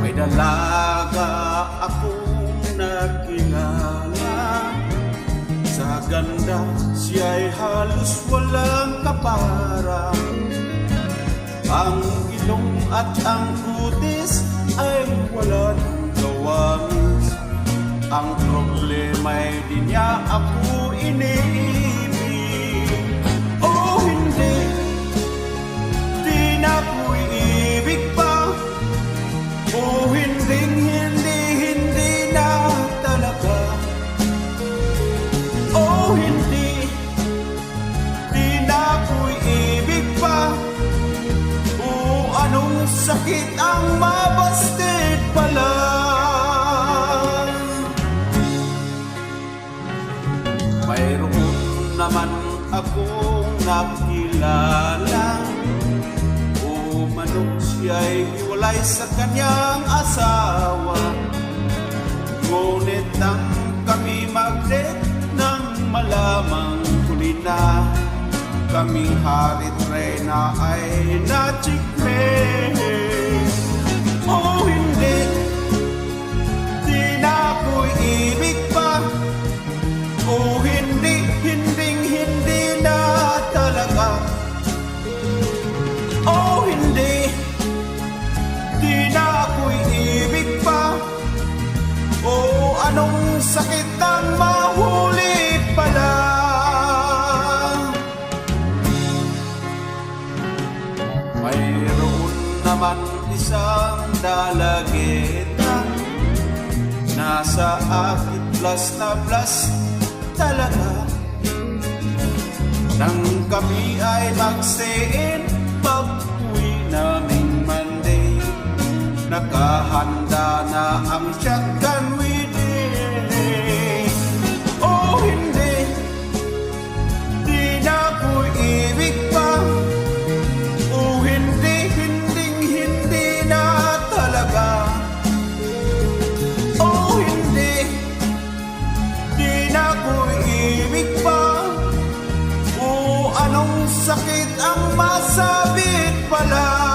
May dalaga akong nakilala. Sa ganda siya'y halos walang kapara. Ang ilong at ang kutis ay wala ng gawamis Ang problema'y di niya ako iniibig sakit ang mabasted pala. Mayroon naman akong nakilala. Umanong siya'y hiwalay sa kanyang asawa. Ngunit ang kami magdet nang malamang huli na Kaming harit reyna ay nachikme Oh hindi, di na ako'y ibig pa. Oh hindi, hindi, hindi na talaga. Oh hindi. Di na ako'y ibig pa. Oh anong sakit Mayroon naman isang dalagita Nasa akit plus na plus talaga. Nang kami ay magsiin Pag-uwi naming Monday Nakahanda na ang shotgun Oh, anong sakit ang masabit pala